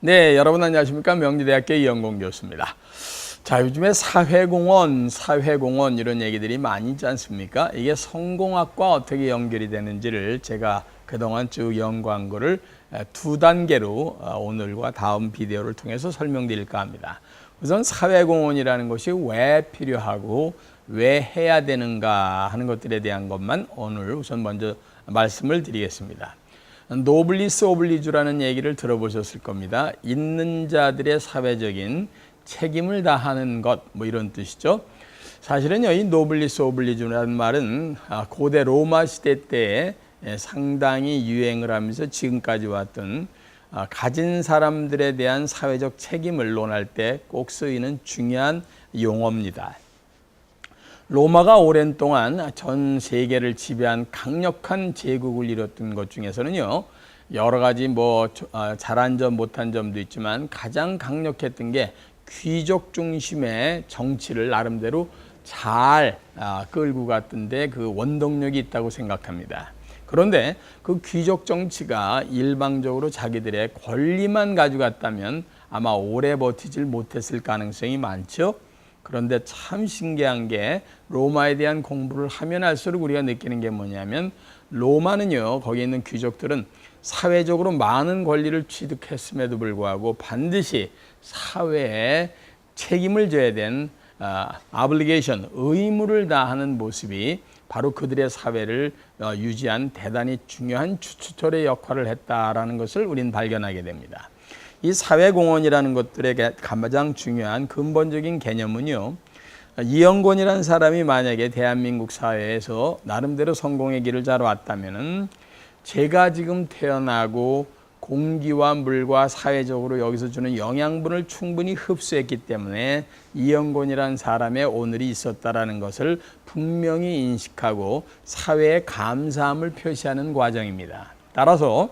네, 여러분 안녕하십니까? 명지대학교 이영공 교수입니다. 자, 요즘에 사회공헌, 사회공헌 이런 얘기들이 많이 있지 않습니까? 이게 성공학과 어떻게 연결이 되는지를 제가 그동안 쭉 연구한 거를 두 단계로 어, 오늘과 다음 비디오를 통해서 설명드릴까 합니다. 우선 사회공헌이라는 것이 왜 필요하고 왜 해야 되는가 하는 것들에 대한 것만 오늘 우선 먼저 말씀을 드리겠습니다. 노블리스 오블리주라는 얘기를 들어보셨을 겁니다. 있는 자들의 사회적인 책임을 다하는 것, 뭐 이런 뜻이죠. 사실은요, 이 노블리스 오블리주라는 말은 아, 고대 로마 시대 때에 상당히 유행을 하면서 지금까지 왔던 아, 가진 사람들에 대한 사회적 책임을 논할 때 꼭 쓰이는 중요한 용어입니다. 로마가 오랜 동안 전 세계를 지배한 강력한 제국을 이뤘던 것 중에서는요 여러 가지 뭐 아, 잘한 점 못한 점도 있지만 가장 강력했던 게 귀족 중심의 정치를 나름대로 잘 아, 끌고 갔던데 그 원동력이 있다고 생각합니다. 그런데 그 귀족 정치가 일방적으로 자기들의 권리만 가져갔다면 아마 오래 버티질 못했을 가능성이 많죠. 그런데 참 신기한 게 로마에 대한 공부를 하면 할수록 우리가 느끼는 게 뭐냐면 로마는요 거기 있는 귀족들은 사회적으로 많은 권리를 취득했음에도 불구하고 반드시 사회에 책임을 져야 된 아, 아블리게이션 의무를 다하는 모습이 바로 그들의 사회를 어, 유지한 대단히 중요한 추추철의 역할을 했다라는 것을 우리는 발견하게 됩니다. 이 사회공헌이라는 것들의 가장 중요한 근본적인 개념은요. 이영권이라는 사람이 만약에 대한민국 사회에서 나름대로 성공의 길을 잘 왔다면은 제가 지금 태어나고 공기와 물과 사회적으로 여기서 주는 영양분을 충분히 흡수했기 때문에 이영곤이라는 사람의 오늘이 있었다라는 것을 분명히 인식하고 사회에 감사함을 표시하는 과정입니다. 따라서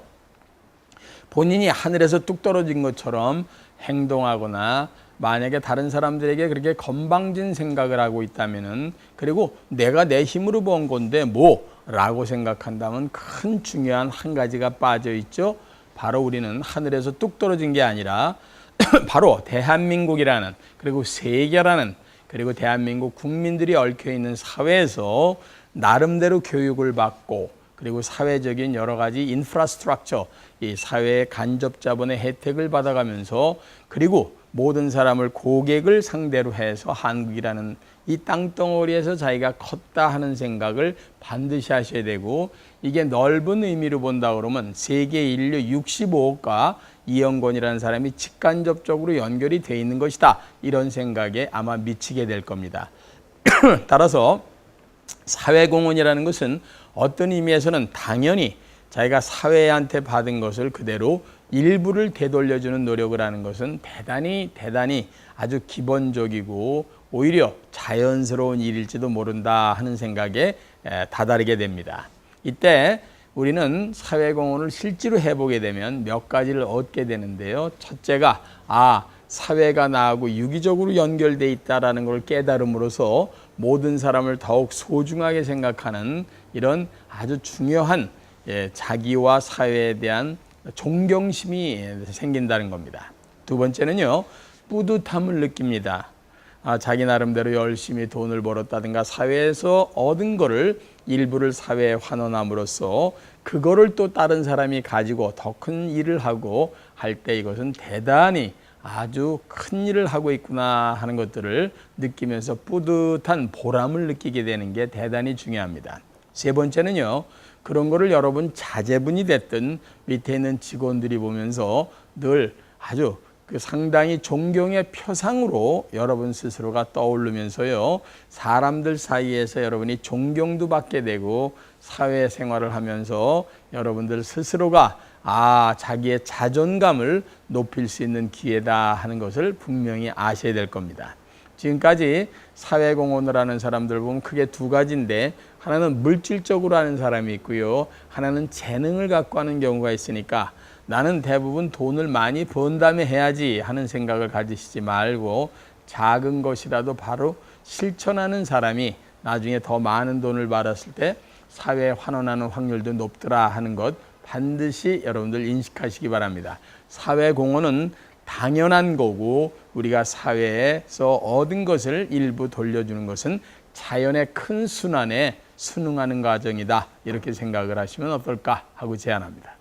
본인이 하늘에서 뚝 떨어진 것처럼 행동하거나 만약에 다른 사람들에게 그렇게 건방진 생각을 하고 있다면은 그리고 내가 내 힘으로 번 건데 뭐라고 생각한다면 큰 중요한 한 가지가 빠져 있죠. 바로 우리는 하늘에서 뚝 떨어진 게 아니라 바로 대한민국이라는 그리고 세계라는 그리고 대한민국 국민들이 얽혀 있는 사회에서 나름대로 교육을 받고 그리고 사회적인 여러 가지 인프라스트럭처, 이 사회의 간접 자본의 혜택을 받아가면서 그리고 모든 사람을 고객을 상대로 해서 한국이라는 이 땅덩어리에서 자기가 컸다 하는 생각을 반드시 하셔야 되고 이게 넓은 의미로 본다 그러면 세계 인류 65억과 이영권이라는 사람이 직간접적으로 연결이 돼 있는 것이다 이런 생각에 아마 미치게 될 겁니다. 따라서 사회공헌이라는 것은 어떤 의미에서는 당연히 자기가 사회한테 받은 것을 그대로 일부를 되돌려주는 노력을 하는 것은 대단히 대단히 아주 기본적이고 오히려 자연스러운 일일지도 모른다 하는 생각에 다다르게 됩니다. 이때 우리는 사회공헌을 실제로 해보게 되면 몇 가지를 얻게 되는데요. 첫째가 아 사회가 나하고 유기적으로 연결돼 있다라는 걸 깨달음으로써 모든 사람을 더욱 소중하게 생각하는 이런 아주 중요한 예, 자기와 사회에 대한 존경심이 생긴다는 겁니다. 두 번째는요, 뿌듯함을 느낍니다. 아, 자기 나름대로 열심히 돈을 벌었다든가 사회에서 얻은 거를 일부를 사회에 환원함으로써 그거를 또 다른 사람이 가지고 더 큰 일을 하고 할 때 이것은 대단히 아주 큰 일을 하고 있구나 하는 것들을 느끼면서 뿌듯한 보람을 느끼게 되는 게 대단히 중요합니다. 세 번째는요, 그런 거를 여러분 자제분이 됐든 밑에 있는 직원들이 보면서 늘 아주 그 상당히 존경의 표상으로 여러분 스스로가 떠오르면서요 사람들 사이에서 여러분이 존경도 받게 되고 사회 생활을 하면서 여러분들 스스로가 아 자기의 자존감을 높일 수 있는 기회다 하는 것을 분명히 아셔야 될 겁니다. 지금까지 사회공헌을 하는 사람들 보면 크게 두 가지인데 하나는 물질적으로 하는 사람이 있고요. 하나는 재능을 갖고 하는 경우가 있으니까 나는 대부분 돈을 많이 번 다음에 해야지 하는 생각을 가지시지 말고 작은 것이라도 바로 실천하는 사람이 나중에 더 많은 돈을 받았을 때 사회에 환원하는 확률도 높더라 하는 것 반드시 여러분들 인식하시기 바랍니다. 사회 공헌은 당연한 거고 우리가 사회에서 얻은 것을 일부 돌려주는 것은 자연의 큰 순환에 순응하는 과정이다. 이렇게 생각을 하시면 어떨까 하고 제안합니다.